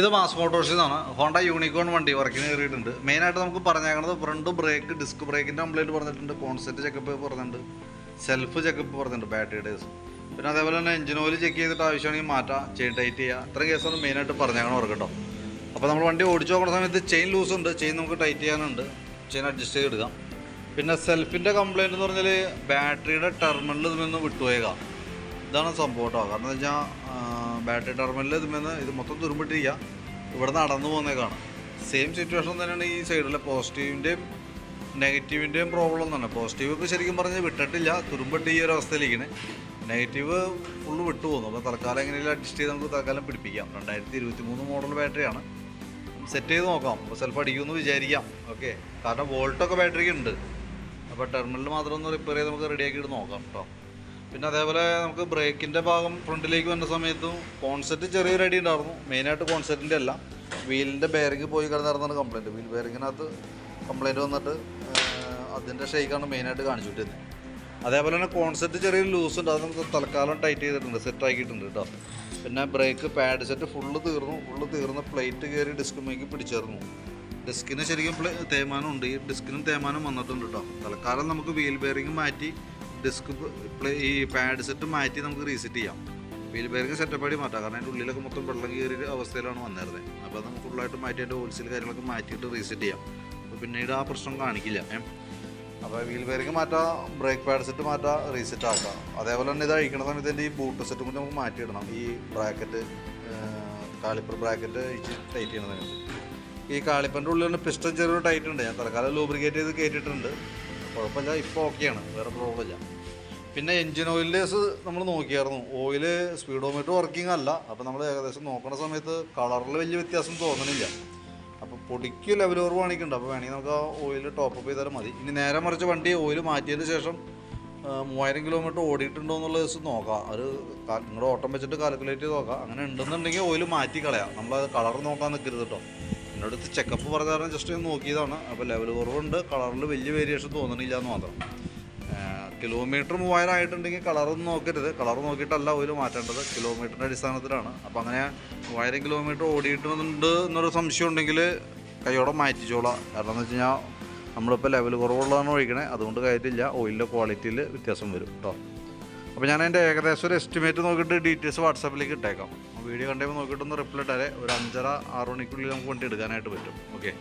ഇത് മാസ് മോട്ടോഴ്സിൽ നിന്നാണ് Honda unicorn വണ്ടി വർക്കിന് കയറിയിട്ടുണ്ട്. മെയിനായിട്ട് നമുക്ക് പറഞ്ഞേക്കണത് ഫ്രണ്ട് ബ്രേക്ക് ഡിസ്ക് ബ്രേക്കിന്റെ കംപ്ലൈന്റ് പറഞ്ഞിട്ടുണ്ട്. കോൺസെപ്റ്റ് ചെക്കപ്പ് പറഞ്ഞിട്ടുണ്ട്. സെൽഫ് ചെക്കപ്പ് പറഞ്ഞിട്ടുണ്ട് ബാറ്ററി ഡേസ് പിന്നെ അതേപോലെ തന്നെ എഞ്ചിൻ ഓയിൽ ചെക്ക് ചെയ്തിട്ട് ആവശ്യമാണെങ്കിൽ മാറ്റാം. ചെയിൻ ടൈറ്റ് ചെയ്യുക ഇത്രയും കേസാണ് മെയിനായിട്ട് പറഞ്ഞേക്കണം ഓർക്കട്ടോ കേട്ടോ അപ്പോൾ നമ്മൾ വണ്ടി ഓടിച്ചു നോക്കുന്ന സമയത്ത് ചെയിൻ ലൂസ് ഉണ്ട്. ചെയിൻ നമുക്ക് ടൈറ്റ് ചെയ്യാനുണ്ട്. ചെയിൻ അഡ്ജസ്റ്റ് ചെയ്ത് എടുക്കാം. പിന്നെ സെൽഫിന്റെ കംപ്ലൈന്റ് എന്ന് പറഞ്ഞാൽ ബാറ്ററിയുടെ ടെർമിനലിൽ നിന്ന് വിട്ടുപോയേക്കാം. ഇതാണ് സംഭവം കേട്ടോ കാരണം എന്ന് വെച്ചാൽ ബാറ്ററി ടെർമിനലിൽ ഇതുമെന്ന് ഇത് മൊത്തം തുരുമ്പിട്ടിരിക്കുക ഇവിടെ നടന്നു പോകുന്നേക്കാണ് സെയിം സിറ്റുവേഷൻ തന്നെയാണ് ഈ സൈഡിലെ പോസിറ്റീവിന്റെയും നെഗറ്റീവിന്റെയും പ്രോബ്ലം തന്നെ പോസിറ്റീവ് ഇപ്പോൾ ശരിക്കും പറഞ്ഞ് വിട്ടിട്ടില്ല. തുരുമ്പിട്ട് ഈ ഒരു അവസ്ഥയിലിരിക്കണേ. നെഗറ്റീവ് ഫുള്ള് വിട്ടു പോകുന്നു. അപ്പോൾ തൽക്കാലം എങ്ങനെയും അഡ്ജസ്റ്റ് ചെയ്ത് നമുക്ക് തൽക്കാലം പിടിപ്പിക്കാം. രണ്ടായിരത്തി ഇരുപത്തി മൂന്ന് മോഡൽ ബാറ്ററിയാണ് സെറ്റ് ചെയ്ത് നോക്കാം. അപ്പോൾ ചിലപ്പോൾ അടിക്കുമെന്ന് വിചാരിക്കാം. ഓക്കെ കാരണം വോൾട്ടൊക്കെ ബാറ്ററിക്ക് ഉണ്ട്. അപ്പോൾ ടെർമിനൽ മാത്രം ഒന്ന് റിപ്പയർ ചെയ്ത് നമുക്ക് റെഡിയാക്കിയിട്ട് നോക്കാം കേട്ടോ പിന്നെ അതേപോലെ നമുക്ക് ബ്രേക്കിന്റെ ഭാഗം ഫ്രണ്ടിലേക്ക് വന്ന സമയത്തും കോൺസെപ്റ്റ് ചെറിയൊരു അടി ഉണ്ടായിരുന്നു. മെയിനായിട്ട് കോൺസെപ്റ്റിന്റെ അല്ല. വീലിന്റെ ബെയറിങ് പോയി കിടന്നിരുന്നാണ് കംപ്ലൈന്റ് വീൽ ബെയറിങ്ങിനകത്ത് കംപ്ലൈന്റ് വന്നിട്ട് അതിന്റെ ഷെയ്ക്കാണ് മെയിനായിട്ട് കാണിച്ചു വിട്ടിരുന്നത് അതേപോലെ തന്നെ കോൺസെപ്റ്റ് ചെറിയൊരു ലൂസ് ഉണ്ട്. അത് നമുക്ക് തൽക്കാലം ടൈറ്റ് ചെയ്തിട്ടുണ്ട്. സെറ്റ് ആക്കിയിട്ടുണ്ട് കേട്ടോ പിന്നെ ബ്രേക്ക് പാഡ് സെറ്റ് ഫുള്ള് തീർന്നു. ഫുള്ള് തീർന്ന് പ്ലേറ്റ് കയറി ഡിസ്കുമേക്ക് പിടിച്ചേർന്നു ഡിസ്കിന് ശരിക്കും തേമാനം ഉണ്ട്. ഈ ഡിസ്കിനും തേമാനം വന്നിട്ടുണ്ട് കേട്ടോ തൽക്കാലം നമുക്ക് വീൽ ബെയറിങ് മാറ്റി ഡിസ്ക് ഈ പാഡ് സെറ്റ് മാറ്റി നമുക്ക് റീസെറ്റ് ചെയ്യാം. വീൽ സെറ്റപ്പ് ആയിട്ട് മാറ്റാം. കാരണം അതിന്റെ ഉള്ളിലൊക്കെ മൊത്തം വെള്ളം കയറിയ അവസ്ഥയിലാണ് വന്നിരുന്നത്. അപ്പോൾ അത് നമുക്ക് ഫുള്ളായിട്ട് മാറ്റി അതിന്റെ ഹോൾസെയിൽ കാര്യങ്ങളൊക്കെ മാറ്റിയിട്ട് റീസെറ്റ് ചെയ്യാം. അപ്പോൾ പിന്നീട് ആ പ്രശ്നം കാണിക്കില്ല. അപ്പോൾ വീൽ ബെയറിംഗ് മാറ്റാം ബ്രേക്ക് പാഡ് സെറ്റ് മാറ്റാം റീസെറ്റ് ആക്കാം. അതേപോലെ തന്നെ ഇത് അഴിക്കണ സമയത്ത് എന്റെ ഈ ബൂട്ട് സെറ്റും കൂടി നമുക്ക് മാറ്റിയിടണം ഈ ബ്രാക്കറ്റ് കാലിപ്പർ ബ്രാക്കറ്റ് ടൈറ്റ് ചെയ്യണം ഈ കാളിപ്പന്റെ ഉള്ളിൽ പിസ്റ്റൺ ചെറിയൊരു ടൈറ്റ് ഉണ്ട്. ഞാൻ തൽക്കാലം ലൂബ്രിക്കേറ്റ് ചെയ്ത് കയറ്റിയിട്ടുണ്ട് കുഴപ്പമില്ല. ഇപ്പോൾ ഓക്കെയാണ്. വേറെ പ്രോബ്ലം ഇല്ല പിന്നെ എൻജിൻ ഓയിലേസ് നമ്മൾ നോക്കിയായിരുന്നു. ഓയിൽ സ്പീഡോമീറ്റർ വർക്കിംഗ് അല്ല. അപ്പോൾ നമ്മൾ ഏകദേശം നോക്കുന്ന സമയത്ത് കളറിൽ വലിയ വ്യത്യാസം തോന്നണില്ല. അപ്പോൾ പൊടിക്ക് ലെവൽ കുറവ് കാണിക്കുന്നുണ്ട്. അപ്പോൾ വേണമെങ്കിൽ നമുക്ക് ആ ഓയിൽ ടോപ്പ് അപ്പ് ചെയ്താലും മതി. ഇനി നേരെ മറിച്ച് വണ്ടി ഓയിൽ മാറ്റിയതിന് ശേഷം മൂവായിരം കിലോമീറ്റർ ഓടിയിട്ടുണ്ടോ എന്നുള്ളത് ദിവസം നോക്കാം. ഒരു നിങ്ങളുടെ ഓട്ടം വെച്ചിട്ട് കാൽക്കുലേറ്റ് ചെയ്ത് നോക്കാം. അങ്ങനെ ഉണ്ടെന്നുണ്ടെങ്കിൽ ഓയിൽ മാറ്റി കളയാം. നമ്മൾ കളർ നോക്കാൻ നിൽക്കരുത് കേട്ടോ എന്റെ അടുത്ത് ചെക്കപ്പ് പറഞ്ഞ കാരണം ജസ്റ്റ് ഒന്ന് നോക്കിയതാണ്. അപ്പോൾ ലെവൽ കുറവുണ്ട്. കളറിൽ വലിയ വേരിയേഷൻ തോന്നണില്ല എന്ന് മാത്രം കിലോമീറ്റർ മൂവായിരം ആയിട്ടുണ്ടെങ്കിൽ കളറൊന്നും നോക്കരുത്. കളർ നോക്കിയിട്ടല്ല ഓയിൽ മാറ്റേണ്ടത്. കിലോമീറ്ററിന്റെ അടിസ്ഥാനത്തിലാണ്. അപ്പോൾ അങ്ങനെ മൂവായിരം കിലോമീറ്റർ ഓടിയിട്ടുണ്ട് എന്നൊരു സംശയം ഉണ്ടെങ്കിൽ കൈയോടെ മാറ്റിച്ചോളാം. കാരണം എന്ന് വെച്ച് കഴിഞ്ഞാൽ നമ്മളിപ്പോൾ ലെവൽ കുറവുള്ളതാണ് ഒഴിക്കണേ. അതുകൊണ്ട് കാര്യമില്ല ഓയിലിന്റെ ക്വാളിറ്റിയിൽ വ്യത്യാസം വരും കേട്ടോ അപ്പോൾ ഞാൻ അതിന്റെ ഏകദേശം ഒരു എസ്റ്റിമേറ്റ് നോക്കിയിട്ട് ഡീറ്റെയിൽസ് വാട്സാപ്പിലേക്ക് ഇട്ടേക്കാം. വീഡിയോ കണ്ടുമ്പോൾ നോക്കിയിട്ടൊന്ന് റിപ്ലൈ ഇട്ടാലേ ഒരു അഞ്ചര ആറ് മണിക്കുള്ളിൽ നമുക്ക് വണ്ടി എടുക്കാനായിട്ട് പറ്റും. ഓക്കെ